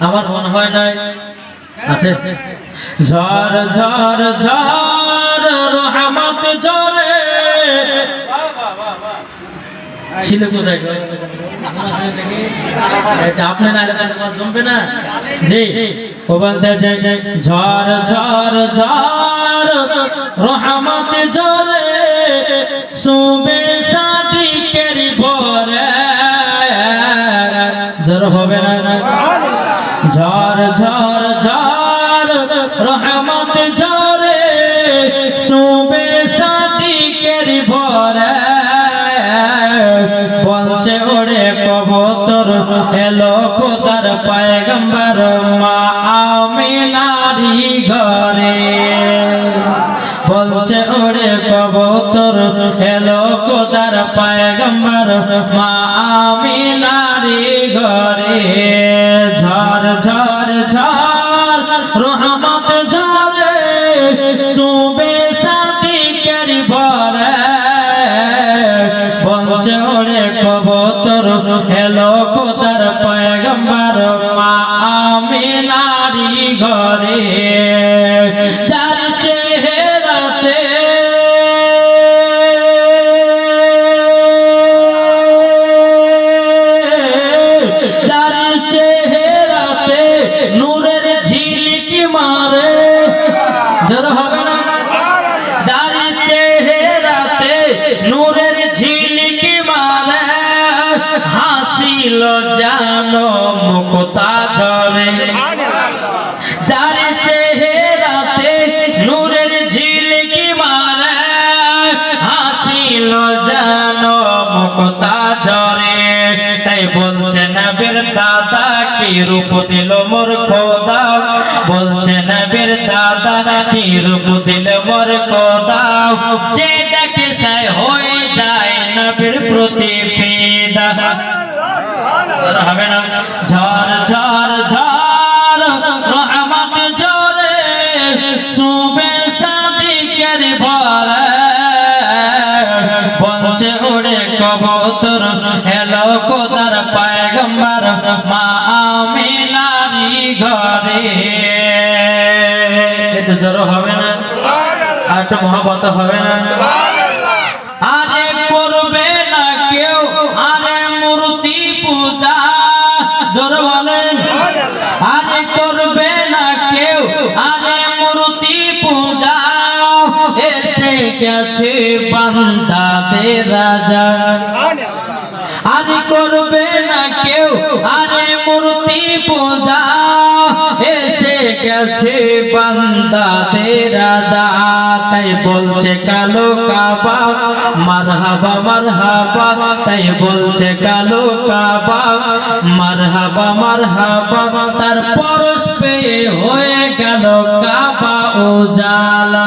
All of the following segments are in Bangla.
আমার মনে হয় নাই। আছে। ঝড় ঝড় ঝড় আপনি না জমবে না। জি। ঝড় হবে না। ঝড় ঝড় ঝড় রহমত ঝরে সুবে সাদিকের ভরে। পঞ্চে ওড়ে কবতর, এলো কোতার পায়গম্বর, মা আমিনারি ঘরে। পঞ্চে ওড়ে কবতর এলো কোতার পায়গম্বর? মা আমিনারি ঘরে ঝড় ঝড় ঝড় রহমত ঝরে সুবে সাদিকের ভরে। পঞ্চরে কবতর হেলো কোতার পয়গম্বর? মা আমিনারি ঘরে হাসিল জানো মুক্তা ঝরে। যার দাদা, কি রূপ দিল মোর খোদা বলছে নবীর দাদা, কি রূপ দিল মোর খোদা যে দেখে সে হয়ে হবে না ঝড় ঝড় ঝড় রহমত ঝরে সুবে সাদিকের ভরে পঞ্চে উড়ে কবুতর হেলো কোদার পায়গম্বর মা আমিনারি ঘরে একটু জড়ো হবে না? আর মহাবত হবে না গেছে বান্দাদের রাজা। আরে করবে না কেউ আরে মূর্তি পূজা। এসে গেছে বান্দাদের রাজা। তাই বলছে কালো কাবা মারহাবা মারহাবা। তাই বলছে কালো কাবা মারহাবা মারহাবা। তার পরশ পেয়ে হয়ে গেল কাবা উজালা।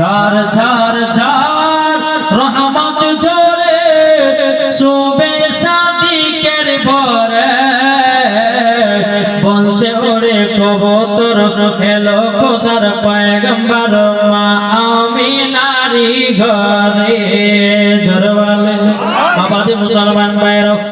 ঝড় ঝড় ঝড়, রহমত ঝরে শোবে সাদিকের ভরে বঞ্চে ওরে কবতর হেলো খোদার পয়গম্বর, মা আমি নারী ঘরে। ঝরবালে বাবাজি মুসলমান